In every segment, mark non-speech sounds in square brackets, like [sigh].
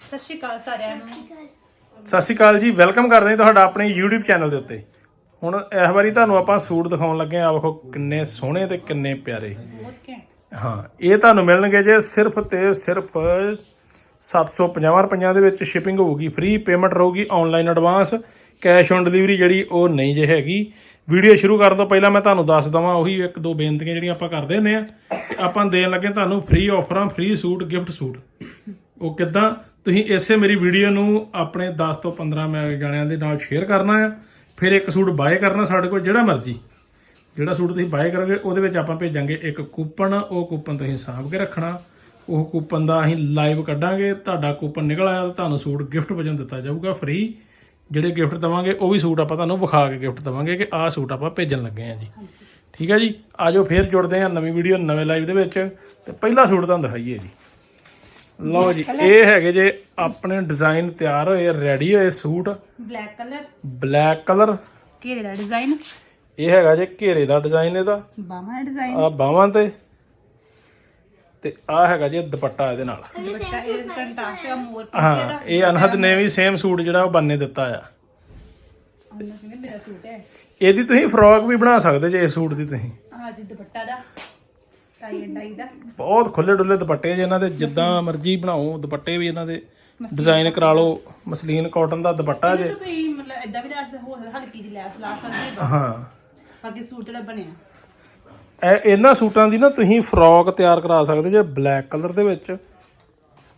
ਸਤਿ ਸ਼੍ਰੀ ਅਕਾਲ ਸਾਰਿਆਂ ਨੂੰ। ਸਤਿ ਸ਼੍ਰੀ ਅਕਾਲ ਜੀ। ਵੈਲਕਮ ਕਰਦੇ ਹਾਂ ਤੁਹਾਡਾ ਆਪਣੇ YouTube ਚੈਨਲ ਦੇ ਉੱਤੇ। ਹੁਣ ਇਸ ਵਾਰੀ ਤੁਹਾਨੂੰ ਆਪਾਂ ਸੂਟ ਦਿਖਾਉਣ ਲੱਗੇ ਆ ਵੇਖੋ ਕਿੰਨੇ ਸੋਹਣੇ ਤੇ ਕਿੰਨੇ ਪਿਆਰੇ। ਬਹੁਤ ਘੈਂਟ। ਹਾਂ ਇਹ ਤੁਹਾਨੂੰ ਮਿਲਣਗੇ ਜੇ ਸਿਰਫ ਤੇ ਸਿਰਫ 750 ਰੁਪਈਆਂ ਦੇ ਵਿੱਚ ਸ਼ਿਪਿੰਗ ਹੋਊਗੀ। ਫ੍ਰੀ ਪੇਮੈਂਟ ਰਹੂਗੀ online advance cash on delivery ਜਿਹੜੀ ਉਹ ਨਹੀਂ ਜੇ ਹੈਗੀ। ਵੀਡੀਓ ਸ਼ੁਰੂ ਕਰਨ ਤੋਂ ਪਹਿਲਾਂ ਮੈਂ ਤੁਹਾਨੂੰ ਦੱਸ ਦਵਾਂ, ਉਹੀ ਇੱਕ ਦੋ ਬੇਨਤੀਆਂ ਜਿਹੜੀਆਂ ਆਪਾਂ ਕਰਦੇ ਹੁੰਦੇ ਆ। ਕਿ ਆਪਾਂ ਦੇਣ ਲੱਗੇ ਤੁਹਾਨੂੰ ਫ੍ਰੀ ਆਫਰਾਂ ਫ੍ਰੀ ਸੂਟ ਗਿਫਟ ਸੂਟ ਉਹ ਕਿੱਦਾਂ? ਤੁਸੀਂ ਇਸੇ ਮੇਰੀ ਵੀਡੀਓ ਨੂੰ ਆਪਣੇ 10 ਤੋਂ 15 ਮੈਂ ਜਾਣਿਆਂ ਦੇ ਨਾਲ ਸ਼ੇਅਰ ਕਰਨਾ ਆ। ਫਿਰ ਇੱਕ ਸੂਟ ਬਾਏ ਕਰਨਾ ਸਾਡੇ ਕੋਲ, ਜਿਹੜਾ ਮਰਜ਼ੀ। ਜਿਹੜਾ ਸੂਟ ਤੁਸੀਂ ਬਾਏ ਕਰੋਗੇ, ਉਹਦੇ ਵਿੱਚ ਆਪਾਂ ਭੇਜਾਂਗੇ ਇੱਕ ਕੂਪਨ ਉਹ ਕੂਪਨ ਤੁਸੀਂ ਸਾਂਭ ਕੇ ਰੱਖਣਾ। ਉਹ ਕੂਪਨ ਦਾ ਅਸੀਂ ਲਾਈਵ ਕੱਢਾਂਗੇ, ਤੁਹਾਡਾ ਕੂਪਨ ਨਿਕਲ ਆਇਆ ਤਾਂ ਤੁਹਾਨੂੰ ਸੂਟ ਗਿਫਟ ਵਜੋਂ ਦਿੱਤਾ ਜਾਊਗਾ ਫ੍ਰੀ ਜਿਹੜੇ ਗਿਫਟ ਦਵਾਂਗੇ ਉਹ ਵੀ ਸੂਟ ਆਪਾਂ ਤੁਹਾਨੂੰ ਵਿਖਾ ਕੇ ਗਿਫਟ ਦਵਾਂਗੇ ਕਿ ਆਹ ਸੂਟ ਆਪਾਂ ਭੇਜਣ ਲੱਗੇ ਆ ਜੀ। ਠੀਕ ਹੈ ਜੀ? ਆਜੋ ਫੇਰ ਜੁੜਦੇ ਆ ਨਵੀਂ ਵੀਡੀਓ ਨਵੇਂ ਲਾਈਵ ਦੇ ਵਿੱਚ। ਤੇ ਪਹਿਲਾ ਸੂਟ ਤੁਹਾਨੂੰ ਦਿਖਾਈਏ ਜੀ। ਲਓ ਜੀ ਇਹ ਹੈਗੇ ਜੇ ਆਪਣੇ ਡਿਜ਼ਾਈਨ ਤਿਆਰ ਹੋਏ ਰੈਡੀ ਹੋਏ suit. Black colour black colour ਘੇਰੇ ਦਾ ਡਿਜ਼ਾਈਨ ਇਹ ਹੈਗਾ ਜੇ ਘੇਰੇ ਦਾ ਡਿਜ਼ਾਈਨ ਇਹਦਾ। ਬਾਹਾਂ ਦਾ ਡਿਜ਼ਾਈਨ ਆ ਬਾਹਾਂ ਤੇ। ਤੇ ਆ ਹੈਗਾ ਜੀ ਦੁਪੱਟਾ ਇਹਦੇ ਨਾਲ। ਦੁਪੱਟਾ ਇਹ ਕੰਟਾਸ਼ਾ ਮੋਰ ਹਾਂ ਦਾ। ਇਹ ਅਨਹਦ ਨੇ ਵੀ ਸੇਮ ਸੂਟ ਜਿਹੜਾ ਉਹ ਬੰਨੇ ਦਿੱਤਾ ਆ। ਉਹਨਾਂ ਕਹਿੰਦੇ ਮੇਰਾ ਸੂਟ ਹੈ। ਇਹਦੀ ਤੁਸੀਂ ਫਰੋਕ ਵੀ ਬਣਾ ਸਕਦੇ ਜੇ ਇਸ ਸੂਟ ਦੀ ਤੁਸੀਂ। ਆਹ ਜੀ ਦੁਪੱਟਾ ਦਾ। ਟਾਈ ਐਂਡ ਡਾਈ ਦਾ। ਬਹੁਤ ਖੁੱਲੇ ਡੁੱਲੇ ਦੁਪੱਟੇ ਜੇ ਇਹਨਾਂ ਦੇ ਜਿੱਦਾਂ ਮਰਜ਼ੀ ਬਣਾਓ ਦੁਪੱਟੇ ਵੀ ਇਹਨਾਂ ਦੇ ਡਿਜ਼ਾਈਨ ਕਰਾ ਲਓ ਮਸਲੀਨ ਕਾਟਨ ਦਾ ਦੁਪੱਟਾ ਜੇ। ਇਹ ਤਾਂ ਕੋਈ ਮਤਲਬ ਇਦਾਂ ਵੀ ਲੈਸ ਹੋ ਸਕਦਾ ਹਲਕੀ ਜਿਹੀ ਲੈਸ ਲਾ ਸਕਦੇ ਹੋ ਹਾਂ। ਬਾਕੀ ਸੂਟ ਜਿਹੜਾ ਬਣਿਆ। ਇਹ ਇਹਨਾਂ ਸੂਟਾਂ ਦੀ ਨਾ ਤੁਸੀਂ ਫਰੋਕ ਤਿਆਰ ਕਰਾ ਸਕਦੇ ਜੇ ਬਲੈਕ ਕਲਰ ਦੇ ਵਿੱਚ।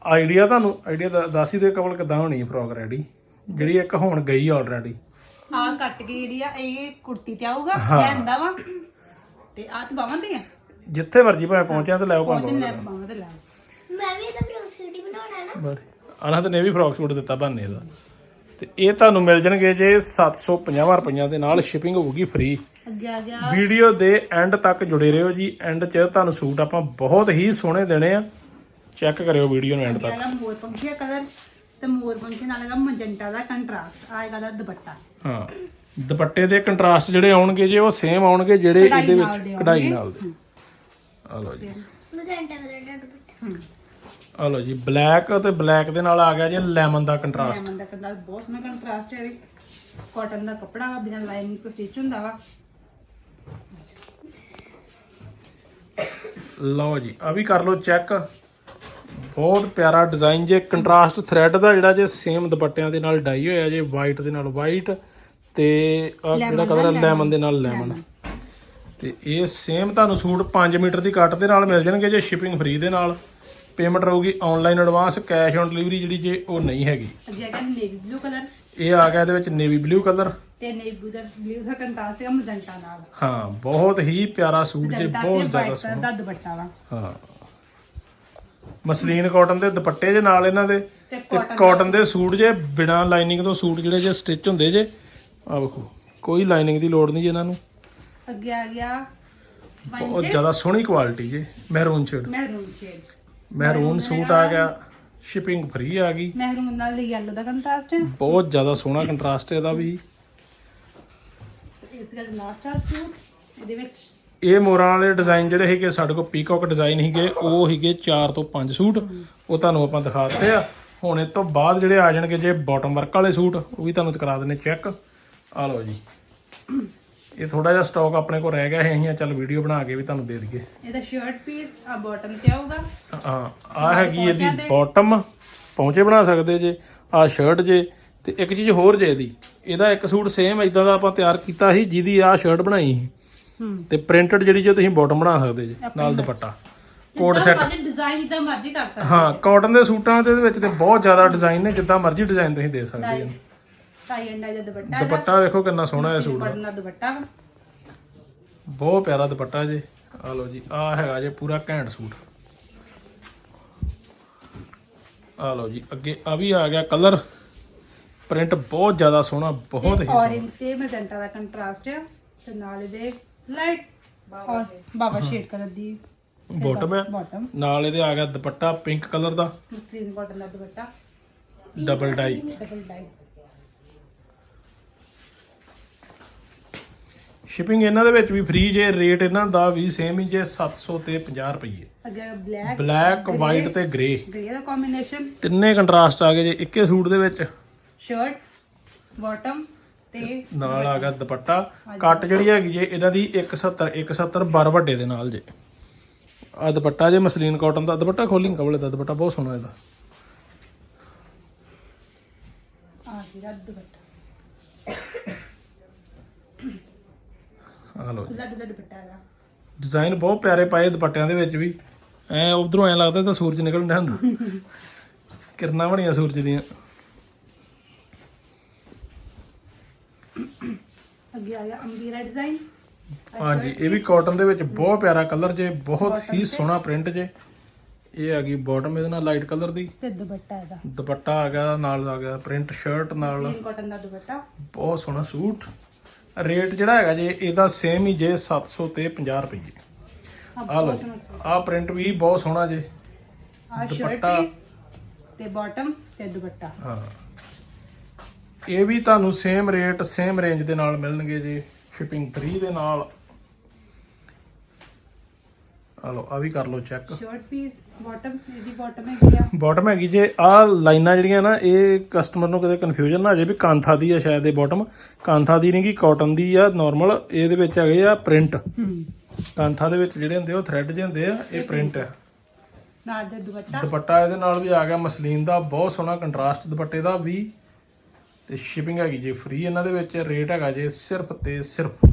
ਆਈਡੀਆ ਤੁਹਾਨੂੰ ਆਈਡੀਆ ਦੱਸ ਹੀ ਦੇ ਕਵਲ ਕਿਦਾਂ ਹੋਣੀ ਫਰੋਕ ਰੈਡੀ। ਜਿਹੜੀ ਇੱਕ ਹੁਣ ਗਈ ਆਲਰੇਡੀ ਆਹ ਕੱਟ ਕੇ ਜਿਹੜੀ ਆ ਇਹ ਕੁੜਤੀ ਤੇ ਆਊਗਾ ਲੈਂਦਾ ਵਾ। ਤੇ ਆਹ ਤੇ ਬਾਹਾਂ ਤੇ ਆ ਜਿੱਥੇ ਮਰਜ਼ੀ ਭਾਵੇਂ ਪਹੁੰਚਿਆ ਤੇ ਲੈ ਆਓ ਪਹੁੰਚ ਭਾਵੇਂ ਲੈ ਬਾਹਾਂ ਤੇ ਲੈ ਮੈਂ ਵੀ ਇਹਦਾ ਫਰੋਕ ਸੂਟ ਹੀ ਬਣਾਉਣਾ ਨਾ। ਬੜੀ। ਅਨਹਦ ਨੇ ਵੀ ਫਰੋਕ ਸੂਟ ਦਿੱਤਾ ਬੰਨੇ ਦਾ। ਤੇ ਇਹ ਤੁਹਾਨੂੰ ਮਿਲ ਜਾਣਗੇ ਜੇ 750 ਰੁਪਈਆਂ ਦੇ ਨਾਲ ਸ਼ਿਪਿੰਗ ਹੋਊਗੀ ਫ੍ਰੀ ਅੱਗੇ ਆ ਗਿਆ। ਵੀਡੀਓ ਦੇ ਐਂਡ ਤੱਕ ਜੁੜੇ ਰਹੋ ਜੀ। ਐਂਡ 'ਚ ਤੁਹਾਨੂੰ ਸੂਟ ਆਪਾਂ ਬਹੁਤ ਹੀ ਸੋਹਣੇ ਦੇਣੇ ਆ। ਚੈੱਕ ਕਰਿਓ ਵੀਡੀਓ ਨੂੰ ਐਂਡ ਅੱਗੇ ਤੱਕ। ਮੋਰ ਪੰਖੀਆ ਕਲਰ ਤੇ ਮੋਰ ਪੰਖੀ ਨਾਲ ਹੈਗਾ ਮਜੰਟਾ ਦਾ ਕੰਟਰਾਸਟ ਆਏਗਾ ਦਾ ਦੁਪੱਟਾ। ਹਾਂ। ਦੁਪੱਟੇ ਦੇ ਕੰਟਰਾਸਟ ਜਿਹੜੇ ਆਉਣਗੇ ਜੇ ਉਹ ਸੇਮ ਆਉਣਗੇ ਜਿਹੜੇ ਕਢਾਈ ਇਹਦੇ ਨਾਲ ਵਿੱਚ ਕਢਾਈ। ਨਾਲ ਦੇ। ਆ ਲਓ ਜੀ। ਮਜ਼ੰਟਾ ਕਲਰ ਦਾ ਦੁਪੱਟਾ। ਹੂੰ। ਆ ਲਓ ਜੀ। ਬਲੈਕ ਤੇ ਬਲੈਕ ਦੇ ਨਾਲ ਆ ਗਿਆ ਜੀ ਲੈਮਨ ਦਾ ਕੰਟਰਾਸਟ ਲੈਮਨ ਦਾ ਕੰਟਰਾਸਟ ਬਹੁਤ ਸੋਹਣਾ ਕੰਟਰਾਸਟ ਹੈ ਵੀ। ਕਾਟਨ ਦਾ ਕੱਪੜਾ ਵਾ ਬਿਨਾਂ ਲਾਈਨਿੰਗ ਤੋਂ ਸਟਿਚ ਹੁੰਦਾ ਵਾ। ਲਓ ਜੀ ਆ ਵੀ ਕਰ ਲਓ ਚੈੱਕ ਬਹੁਤ ਪਿਆਰਾ ਡਿਜ਼ਾਈਨ ਜੇ ਕੰਟਰਾਸਟ ਥ੍ਰੈਡ ਦਾ ਜਿਹੜਾ ਜੇ ਸੇਮ ਦੁਪੱਟਿਆਂ ਦੇ ਨਾਲ ਡਾਈ ਹੋਇਆ ਜੇ ਵਾਈਟ ਦੇ ਨਾਲ ਵਾਈਟ ਤੇ ਆ ਜਿਹੜਾ ਕਲਰ ਲੈਮਨ ਦੇ ਨਾਲ ਲੈਮਨ ਤੇ ਇਹ ਸੇਮ ਤੁਹਾਨੂੰ ਸੂਟ 5 ਮੀਟਰ ਦੀ ਕੱਟ ਦੇ ਨਾਲ ਮਿਲ ਜਾਣਗੇ ਜੇ ਸ਼ਿਪਿੰਗ ਫ੍ਰੀ ਦੇ ਨਾਲ। ਪੇਮੈਂਟ ਰਹੂਗੀ online advance cash on delivery ਜਿਹੜੀ ਜੇ ਉਹ ਨਹੀਂ ਹੈਗੀ। ਅੱਗੇ ਹੈਗਾ ਨੇਵੀ ਬਲੂ ਕਲਰ ਇਹ ਆ ਗਿਆ ਇਹਦੇ ਵਿੱਚ ਨੇਵੀ ਬਲੂ ਕਲਰ ਤੇ ਨੇਵੀ ਬਲੂ ਦਾ ਬਲੂ ਦਾ ਕੰਟਰਾਸਟ ਹੈਗਾ ਮਜੰਟਾ ਨਾਲ। ਹਾਂ ਬਹੁਤ ਹੀ ਪਿਆਰਾ ਸੂਟ ਜੇ ਮਜੰਟਾ ਬਹੁਤ ਤੇ ਜ਼ਿਆਦਾ ਵਾਈਟ ਕਲਰ ਦਾ ਦੁਪੱਟਾ ਵਾ। ਹਾਂ। ਮਸਲੀਨ ਕਾਟਨ ਦੇ ਦੁਪੱਟੇ ਜੇ ਨਾਲ ਇਹਨਾਂ ਦੇ ਤੇ ਤੇ cotton ਕਾਟਨ ਦੇ ਸੂਟ। ਜੇ ਬਿਨਾ ਲਾਈਨਿੰਗ ਤੋਂ ਸੂਟ ਜਿਹੜੇ ਜੇ ਸਟਿਚ ਹੁੰਦੇ ਜੇ ਆ ਵੇਖੋ ਕੋਈ ਲਾਈਨਿੰਗ ਦੀ ਲੋੜ ਨਹੀਂ ਜੀ ਇਹਨਾਂ ਨੂੰ। ਅੱਗੇ ਆ ਗਿਆ ਬਹੁਤ ਜ਼ਿਆਦਾ ਸੋਹਣੀ ਕੁਆਲਿਟੀ ਜੇ maroon shade maroon shade maroon suit ਆ ਗਿਆ ਸ਼ਿਪਿੰਗ ਫ੍ਰੀ ਆ ਗਈ। ਮਹਿਰੂਨ ਨਾਲ ਯੈਲੋ ਦਾ ਕੰਟਰਾਸਟ ਹੈ। ਬਹੁਤ ਜ਼ਿਆਦਾ ਸੋਹਣਾ ਕੰਟਰਾਸਟ ਇਹਦਾ ਵੀ। ਇਸ ਦਾ ਲਾਸਟ ਆ ਸੂਟ ਇਹਦੇ ਵਿੱਚ ਇਹ ਮੋਰਾਂ ਵਾਲੇ ਡਿਜ਼ਾਈਨ ਜਿਹੜੇ ਸੀਗੇ ਸਾਡੇ ਕੋਲ ਪੀਕੌਕ ਡਿਜ਼ਾਈਨ ਸੀਗੇ ਉਹ ਸੀਗੇ 4 ਤੋਂ 5 ਸੂਟ। ਉਹ ਤੁਹਾਨੂੰ ਆਪਾਂ ਦਿਖਾ ਦਿੱਤੇ ਆ। ਹੁਣ ਇਹ ਤੋਂ ਬਾਅਦ ਜਿਹੜੇ ਆ ਜਾਣਗੇ ਜੇ ਬਾਟਮ ਵਰਕ ਵਾਲੇ ਸੂਟ ਉਹ ਵੀ ਤੁਹਾਨੂੰ ਕਰਾ ਦਿੰਨੇ ਚੈੱਕ ਆ ਲਓ ਜੀ। ਇਹ ਥੋੜਾ ਜਿਹਾ ਸਟਾਕ ਆਪਣੇ ਕੋਲ ਰਹਿ ਗਿਆ ਹੈ ਅਸੀਂ ਚੱਲ ਵੀਡੀਓ ਬਣਾ ਕੇ ਵੀ ਤੁਹਾਨੂੰ ਦੇ ਦਈਏ। ਇਹਦਾ ਸ਼ਰਟ ਪੀਸ ਆ ਬਾਟਮ ਤੇ ਆਊਗਾ। ਹਾਂ ਆ ਹੈਗੀ ਇਹਦੀ ਬਾਟਮ ਪੌਂਚੇ ਬਣਾ ਸਕਦੇ ਜੇ। ਆ ਸ਼ਰਟ ਜੇ। ਤੇ ਇੱਕ ਚੀਜ਼ ਹੋਰ ਜੇ ਇਹਦੀ ਇਹਦਾ ਇੱਕ ਸੂਟ ਸੇਮ ਇਦਾਂ ਦਾ ਆਪਾਂ ਤਿਆਰ ਕੀਤਾ ਸੀ ਜਿਹਦੀ ਆ ਸ਼ਰਟ ਬਣਾਈ ਸੀ। ਹੂੰ। ਤੇ ਪ੍ਰਿੰਟਡ ਜਿਹੜੀ ਜੇ ਤੁਸੀਂ ਬਾਟਮ ਬਣਾ ਸਕਦੇ ਜੇ ਨਾਲ ਦੁਪੱਟਾ। ਕੋਡ ਸੈੱਟ ਡਿਜ਼ਾਈਨ ਜਿੱਦਾਂ ਮਰਜ਼ੀ ਕਰ ਸਕਦੇ ਹਾਂ ਕਾਟਨ ਦੇ ਸੂਟਾਂ ਦੇ ਵਿੱਚ ਤੇ ਬਹੁਤ ਜ਼ਿਆਦਾ ਡਿਜ਼ਾਈਨ ਨੇ ਜਿੱਦਾਂ ਮਰਜ਼ੀ ਡਿਜ਼ਾਈਨ ਤੁਸੀਂ ਦੇ ਸਕਦੇ ਹੋ। ਟਾਈ ਐਂਡ ਦਾ ਦੁਪੱਟਾ ਦੁਪੱਟਾ ਦੇਖੋ ਕਿੰਨਾ ਸੋਹਣਾ ਹੈ ਸੂਟ ਦਾ ਦੁਪੱਟਾ। ਬਹੁਤ ਪਿਆਰਾ ਦੁਪੱਟਾ ਜੇ। ਆ ਲਓ ਜੀ ਆ ਹੈਗਾ ਜੇ ਪੂਰਾ ਘੈਂਟ ਸੂਟ। ਆ ਲਓ ਜੀ ਅੱਗੇ ਆ ਵੀ ਆ ਗਿਆ ਕਲਰ ਪ੍ਰਿੰਟ ਬਹੁਤ ਜ਼ਿਆਦਾ ਸੋਹਣਾ ਬਹੁਤ ਹੀ orange ਤੇ ਮੈਜੈਂਟਾ ਦਾ ਕੰਟਰਾਸਟ ਹੈ ਤੇ ਨਾਲ ਇਹਦੇ ਲਾਈਟ ਬਾਬਾ ਸ਼ੇਡ ਕਲਰ ਦੀ ਬਾਟਮ ਹੈ ਬਾਟਮ ਨਾਲ ਇਹਦੇ ਆ ਗਿਆ ਦੁਪੱਟਾ ਪਿੰਕ ਕਲਰ ਦਾ। ਮਸਲੀਨ ਕਾਟਨ ਦਾ ਦੁਪੱਟਾ। Double dye double dye shipping ਇਹਨਾਂ ਦੇ ਵਿੱਚ ਵੀ ਫ੍ਰੀ ਜੇ ਰੇਟ ਇਹਨਾਂ ਦਾ ਵੀ ਸੇਮ ਹੀ ਜੇ 700 ਤੇ 50 ਰੁਪਏ ਅੱਗੇ ਬਲੈਕ ਬਲੈਕ ਵਾਈਟ ਤੇ ਗ੍ਰੇ ਗ੍ਰੇ ਦਾ ਕੰਬੀਨੇਸ਼ਨ ਤਿੰਨੇ ਕੰਟਰਾਸਟ ਆ ਗਏ ਜੇ ਇੱਕੇ ਸੂਟ ਦੇ ਵਿੱਚ। ਸ਼ਰਟ ਬਾਟਮ ਤੇ ਨਾਲ ਆ ਗਿਆ ਦੁਪੱਟਾ। ਕੱਟ ਜਿਹੜੀ ਹੈਗੀ ਜੇ ਇਹਨਾਂ ਦੀ 170 170 12 ਵੱਡੇ ਦੇ ਨਾਲ ਜੇ। ਆ ਦੁਪੱਟਾ ਜੇ ਮਸਲੀਨ ਕਾਟਨ ਦਾ ਦੁਪੱਟਾ ਖੋਲਿੰਗ ਕਵਲੇ ਦਾ ਦੁਪੱਟਾ ਬਹੁਤ ਸੋਹਣਾ ਇਹਦਾ। ਆ ਜਿਹੜਾ ਦੁਪੱਟਾ। ਆ ਲਓ ਜੀ। ਖੁੱਲਾ ਡੁੱਲਾ ਦੁਪੱਟਾ ਹੈਗਾ। ਡਿਜ਼ਾਈਨ ਬਹੁਤ ਪਿਆਰੇ ਪਾਏ ਦੁਪੱਟਿਆਂ ਦੇ ਵਿੱਚ ਵੀ। ਐ ਉਧਰੋਂ ਐ ਲੱਗਦਾ ਤਾਂ ਸੂਰਜ ਨਿਕਲਣ ਡਿਆ ਹੁੰਦਾ। [laughs] ਕਿਰਨਾਂ ਬਣੀਆਂ ਸੂਰਜ ਦੀਆਂ ਅੱਗੇ ਆ ਗਿਆ ਅੰਬੀਰਾ ਡਿਜ਼ਾਈਨ ਹਾਂਜੀ ਇਹ ਵੀ ਕਾਟਨ ਦੇ ਵਿੱਚ ਬਹੁਤ ਪਿਆਰਾ ਕਲਰ ਜੇ ਬਹੁਤ ਹੀ ਸੋਹਣਾ ਪ੍ਰਿੰਟ ਜੇ। ਇਹ ਆ ਗਈ ਬਾਟਮ ਇਹਦੇ ਨਾਲ ਲਾਈਟ ਕਲਰ ਦੀ। ਤੇ ਦੁਪੱਟਾ ਇਹਦਾ। ਦੁਪੱਟਾ ਆ ਗਿਆ ਨਾਲ ਆ ਗਿਆ ਪ੍ਰਿੰਟ ਸ਼ਰਟ ਨਾਲ। ਸੀਨ ਕਾਟਨ ਦਾ ਦੁਪੱਟਾ। ਬਹੁਤ ਸੋਹਣਾ ਸੂਟ। ਰੇਟ ਜਿਹੜਾ ਹੈਗਾ ਜੇ ਇਹਦਾ ਸੇਮ ਹੀ ਜੇ 700 ਤੇ 50 ਰੁਪਏ। ਆ ਲਓ ਆ ਪ੍ਰਿੰਟ ਵੀ ਬਹੁਤ ਸੋਹਣਾ ਜੇ। ਆ ਸ਼ਰਟ ਤੇ ਬਾਟਮ ਤੇ ਦੁਪੱਟਾ। ਹਾਂ। ਇਹ ਵੀ ਤੁਹਾਨੂੰ ਸੇਮ ਰੇਟ ਸੇਮ ਰੇਂਜ ਦੇ ਨਾਲ ਮਿਲਣਗੇ ਜੀ ਸ਼ਿਪਿੰਗ ਫ੍ਰੀ ਦੇ ਨਾਲ। ਆ ਲਓ ਆ ਵੀ ਕਰ ਲਓ ਚੈੱਕ ਸ਼ਰਟ ਪੀਸ ਬਾਟਮ ਇਹਦੀ ਬਾਟਮ ਹੈਗੀ ਆ। ਬਾਟਮ ਹੈਗੀ ਜੇ ਆ ਲਾਈਨਾਂ ਜਿਹੜੀਆਂ ਨਾ ਇਹ ਕਸਟਮਰ ਨੂੰ ਕਦੇ ਕਨਫਿਊਜ਼ਨ ਨਾ ਹੋ ਜਾਏ ਵੀ ਕਾਂਥਾ ਦੀ ਆ ਸ਼ਾਇਦ ਇਹ ਬਾਟਮ ਕਾਂਥਾ ਦੀ ਨਹੀਂ ਕਿ ਕਾਟਨ ਦੀ ਆ ਨਾਰਮਲ ਇਹਦੇ ਵਿੱਚ ਹੈਗੇ ਆ ਪ੍ਰਿੰਟ ਕਾਂਥਾ ਦੇ ਵਿੱਚ ਜਿਹੜੇ ਹੁੰਦੇ ਉਹ ਥ੍ਰੈਡ ਜਿਹੇ ਹੁੰਦੇ ਆ ਇਹ ਪ੍ਰਿੰਟ ਆ। ਨਾਲ ਦੇ ਦੁਪੱਟਾ। ਦੁਪੱਟਾ ਇਹਦੇ ਨਾਲ ਵੀ ਆ ਗਿਆ ਮਸਲੀਨ ਦਾ ਬਹੁਤ ਸੋਹਣਾ ਕੰਟਰਾਸਟ ਦੁਪੱਟੇ ਦਾ ਵੀ ਤੇ ਸ਼ਿਪਿੰਗ ਹੈਗੀ ਜੀ ਫ੍ਰੀ ਇਹਨਾਂ ਦੇ ਵਿੱਚ ਰੇਟ ਹੈਗਾ ਜੇ ਸਿਰਫ ਤੇ ਸਿਰਫ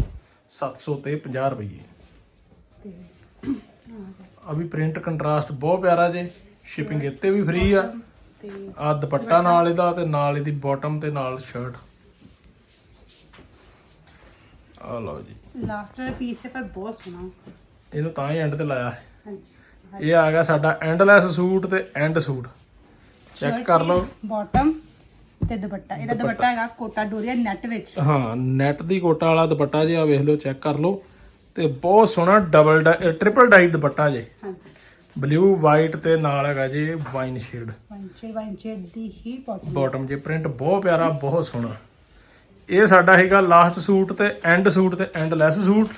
700 ਤੇ 50 ਰੁਪਏ ਵੀ ਪ੍ਰਿੰਟ ਕੰਟਰਾਸਟ ਬਹੁਤ ਪਿਆਰਾ ਜੇ ਸ਼ਿਪਿੰਗ ਇੱਥੇ ਵੀ ਫ੍ਰੀ ਆ। ਤੇ ਆ ਦੁਪੱਟਾ ਨਾਲ ਇਹਦਾ ਤੇ ਨਾਲ ਇਹਦੀ ਬਾਟਮ ਤੇ ਨਾਲ ਸ਼ਰਟ ਆ ਲਓ ਜੀ। ਲਾਸਟ ਵਾਲਾ ਪੀਸ ਹੈ ਪਰ ਬਹੁਤ ਸੋਹਣਾ। ਇਹਨੂੰ ਤਾਂ ਹੀ ਐਂਡ ਤੇ ਲਾਇਆ ਹੈ। ਹਾਂਜੀ ਇਹ ਆ ਗਿਆ ਸਾਡਾ ਐਂਡਲੈਸ ਸੂਟ ਤੇ ਐਂਡ ਸੂਟ। ਚੈੱਕ ਕਰ ਲਓ। ਬਾਟਮ ਤੇ ਦੁਪੱਟਾ। ਇਹਦਾ ਦੁਪੱਟਾ। ਹੈਗਾ ਕੋਟਾ ਡੋਰੀਆ ਨੈਟ ਵਿੱਚ। ਹਾਂ ਨੈਟ ਦੀ ਕੋਟਾ ਵਾਲਾ ਦੁਪੱਟਾ ਜੇ ਆ ਵੇਖ ਲਓ ਚੈੱਕ ਕਰ ਲਓ। ਤੇ ਬਹੁਤ ਸੋਹਣਾ ਡਬਲ ਟ੍ਰਿਪਲ ਡਾਈ ਦੁਪੱਟਾ ਜੇ। ਹਾਂਜੀ। ਬਲੂ ਵਾਈਟ ਤੇ ਨਾਲ ਹੈਗਾ ਜੀ ਵਾਈਨ ਸ਼ੇਡ ਵਾਂਚੇ ਵਾਂਚੇ ਦੀ ਹੀ ਬਾਟਮ ਬਾਟਮ ਜੇ ਪ੍ਰਿੰਟ ਬਹੁਤ ਪਿਆਰਾ ਬਹੁਤ ਸੋਹਣਾ। ਇਹ ਸਾਡਾ ਹੈਗਾ ਲਾਸਟ ਸੂਟ ਤੇ ਐਂਡ ਸੂਟ ਤੇ ਐਂਡ ਲੈਸ ਸੂਟ।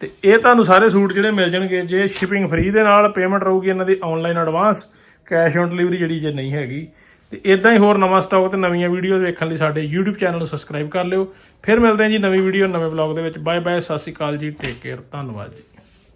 ਤੇ ਇਹ ਤੁਹਾਨੂੰ ਸਾਰੇ ਸੂਟ ਜਿਹੜੇ ਮਿਲ ਜਾਣਗੇ ਜੇ ਸ਼ਿਪਿੰਗ ਫ੍ਰੀ ਦੇ ਨਾਲ ਪੇਮੈਂਟ ਰਹੂਗੀ ਇਹਨਾਂ ਦੀ online advance cash on delivery ਜਿਹੜੀ ਜੇ ਨਹੀਂ ਹੈਗੀ। ਤੇ ਇਦਾਂ ਹੀ ਹੋਰ ਨਵਾਂ ਸਟਾਕ ਤੇ ਨਵੀਆਂ ਵੀਡੀਓਜ਼ ਵੇਖਣ ਲਈ ਸਾਡੇ YouTube ਚੈਨਲ ਨੂੰ ਸਬਸਕ੍ਰਾਈਬ ਕਰ ਲਿਓ। ਫਿਰ ਮਿਲਦੇ ਹਾਂ ਜੀ ਨਵੀਂ ਵੀਡੀਓ ਨਵੇਂ ਵਲੌਗ ਦੇ ਵਿੱਚ। ਬਾਏ ਬਾਏ ਸਤਿ ਸ਼੍ਰੀ ਅਕਾਲ ਜੀ। ਟੇਕ ਕੇਅਰ ਧੰਨਵਾਦ ਜੀ।